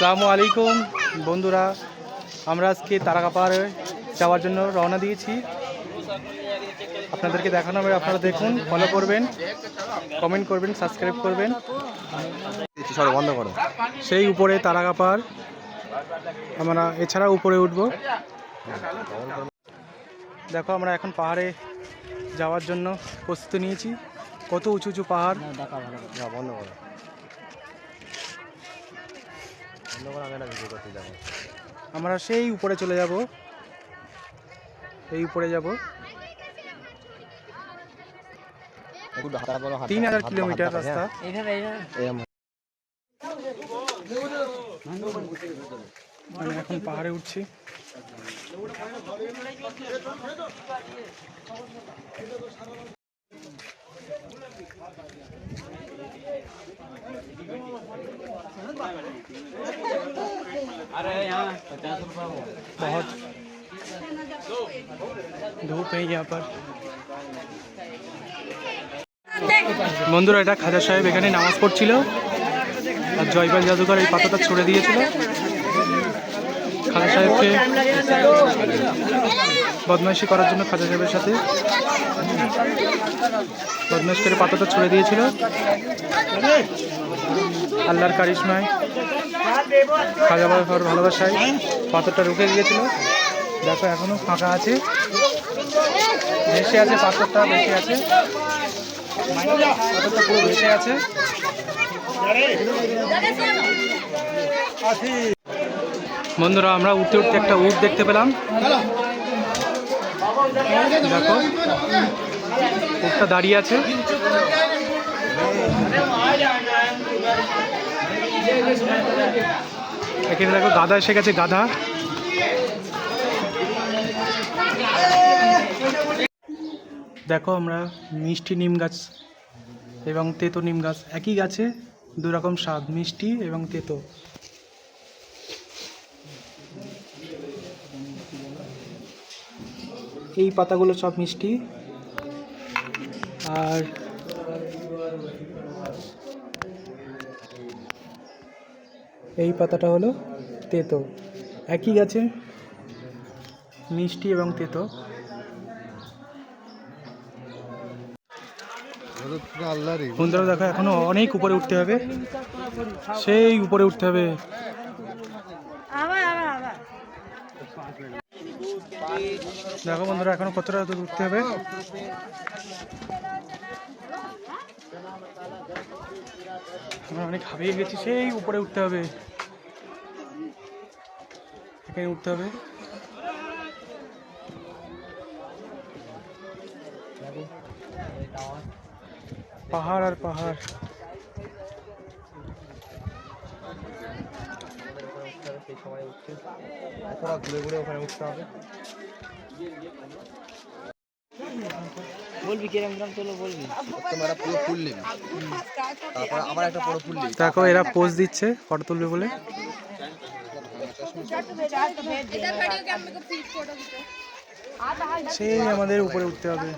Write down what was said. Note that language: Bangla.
আসসালামু আলাইকুম বন্ধুরা। আমরা আজকে তারাকা পাহাড়ে যাওয়ার জন্য রওনা দিয়েছি। আপনাদেরকে দেখানো হবে আপনারা দেখুন ফলো করবেন কমেন্ট করবেন সাবস্ক্রাইব করবেন। সরো বন্ধ করো সেই উপরে তারাকা পাহাড়। আমরা এছাড়া উপরে উঠব। দেখো আমরা এখন পাহাড়ে যাওয়ার জন্য প্রস্তুতি নিয়েছি। কত উঁচু উঁচু পাহাড়? বন্ধ করো বন্ধ করো আমি একটা ভিডিও করতে যাব আমরা সেই উপরে চলে যাব। এই উপরে যাব। তিন হাজার কিলোমিটার রাস্তা। আমি এখন পাহাড়ে উঠছি। बहुत धूप है यहाँ पर বন্ধুরা এটা খাজা সাহেব এখানে নামাজ পড়ছিল আর জয়পাল জাদুঘর এই পাতাটা ছড়ে দিয়েছিল খাজা সাহেবকে বদমাইশি করার জন্য খাজা সাহেবের সাথে বদমাইশ করে পাতাটা ছড়ে দিয়েছিল আল্লাহর কারিশমায় খাজা বাবার ভালোবাসায় পাথরটা রুখে গিয়েছিল। দেখো, এখনও ফাঁকা আছে। ভেসে আছে পাথরটা, ভেসে আছে। পাথরটা পুরো ভেসে আছে। বন্ধুরা, আমরা উঠতে উঠতে একটা উট দেখতে পেলাম। দেখো, উটটা দাঁড়িয়ে আছে। এখানে দেখো গাধা এসে গেছে, গাধা। দেখো আমরা মিষ্টি নিম গাছ এবং তেতো নিম গাছ, একই গাছে দু রকম স্বাদ, মিষ্টি এবং তেতো। এই পাতাগুলো সব মিষ্টি। আর এই পাতাটা হলো তেতো। একই গাছে মিষ্টি এবং তেতো। বন্ধুরা, দেখো, এখনও অনেক উপরে উঠতে হবে। সেই উপরে উঠতে হবে। দেখো বন্ধুরা, এখনও কতটা দূর উঠতে হবে? আমরা অনেক হাবিয়ে গেছি, সেই উপরে উঠতে হবে। এখানে উঠতে হবে। পাহাড় আর পাহাড়। সেই সময় উঠছে এছাড়া ঘুরে ঘুরে ওখানে উঠতে হবে বলবি কিরম বলবি তোমরা পুরো ফুল নিবি তারপর আমার একটা পুরো ফুল নিবি দেখো এরা পোজ দিচ্ছে ফটো তুলবে বলে। সেই আমাদের উপরে উঠতে হবে।